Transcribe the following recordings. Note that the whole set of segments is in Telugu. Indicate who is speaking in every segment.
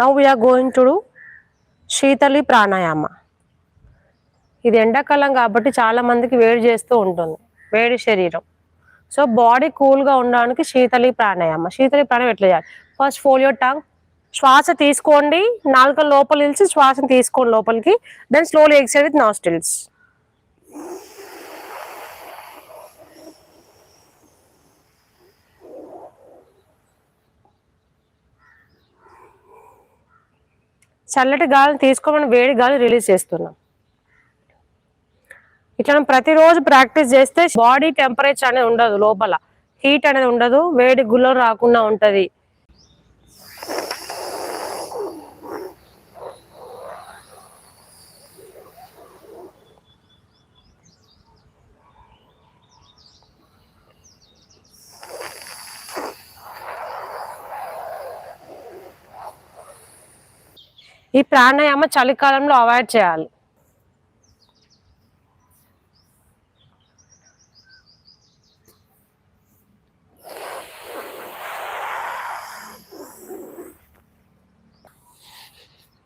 Speaker 1: Now we're going to do sheetali pranayama ఇది ఎండాకాలం కాబట్టి చాలా మందికి వేడి చేస్తూ ఉంటుంది వేడి శరీరం. సో బాడీ కూల్గా ఉండడానికి శీతలి ప్రాణాయామ శీతలి ప్రాణాయామం ఎట్లా చేయాలి? ఫస్ట్ ఫోలియో టంగ్ శ్వాస తీసుకోండి. నాలుక లోపల నిలిచి శ్వాసను తీసుకోండి లోపలికి. Then slowly exhale with nostrils చల్లటి గాలిని తీసుకోమని వేడి గాలి రిలీజ్ చేస్తున్నాం. ఇట్లా ప్రతిరోజు ప్రాక్టీస్ చేస్తే బాడీ టెంపరేచర్ అనేది ఉండదు లోపల. హీట్ అనేది ఉండదు వేడి గుల్లం రాకుండా ఉంటుంది. ఈ ప్రాణాయామ చలికాలంలో అవాయిడ్ చేయాలి.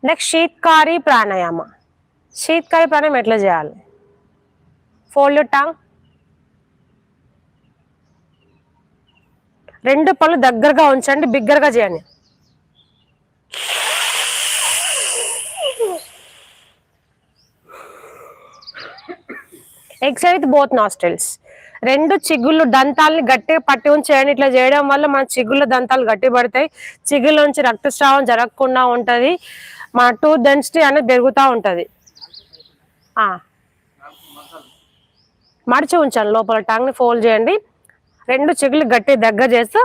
Speaker 1: నెక్స్ట్ శీత్కారి ప్రాణాయామ. శీత్కారి ప్రాణాయామం ఎట్లా చేయాలి? ఫోల్డ్ టాంగ్ రెండు పళ్ళు దగ్గరగా ఉంచండి బిగ్గరగా చేయండి. ఎక్సైడ్ విత్ బోత్ నాస్ట్రిల్స్ రెండు చిగుళ్ళు దంతాలని గట్టిగా పట్టి ఉంచేయండి. ఇట్లా చేయడం వల్ల మన చిగుళ్ళ దంతాలు గట్టి పడతాయి. చిగుళ్ళ నుంచి రక్తస్రావం జరగకుండా ఉంటుంది. మన టూత్ డెన్సిటీ అనేది పెరుగుతూ ఉంటుంది. మడిచి ఉంచాను లోపల టంగ్ని ఫోల్డ్ చేయండి. రెండు చిగుళ్ళు గట్టి దగ్గర చేస్తూ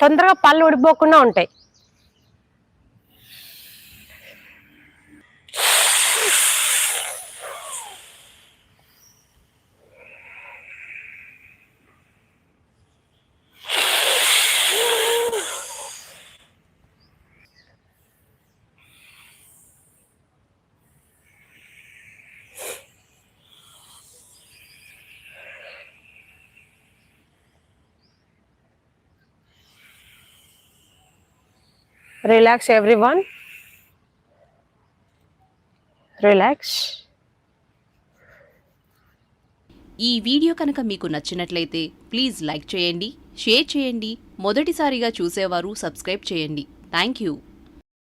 Speaker 1: తొందరగా పళ్ళు ఊడిపోకుండా ఉంటాయి. రిలాక్స్ ఎవ్రీ వన్ రిలాక్స్
Speaker 2: ఈ వీడియో కనుక మీకు నచ్చినట్లయితే ప్లీజ్ లైక్ చేయండి షేర్ చేయండి. మొదటిసారిగా చూసేవారు సబ్స్క్రైబ్ చేయండి. Thank you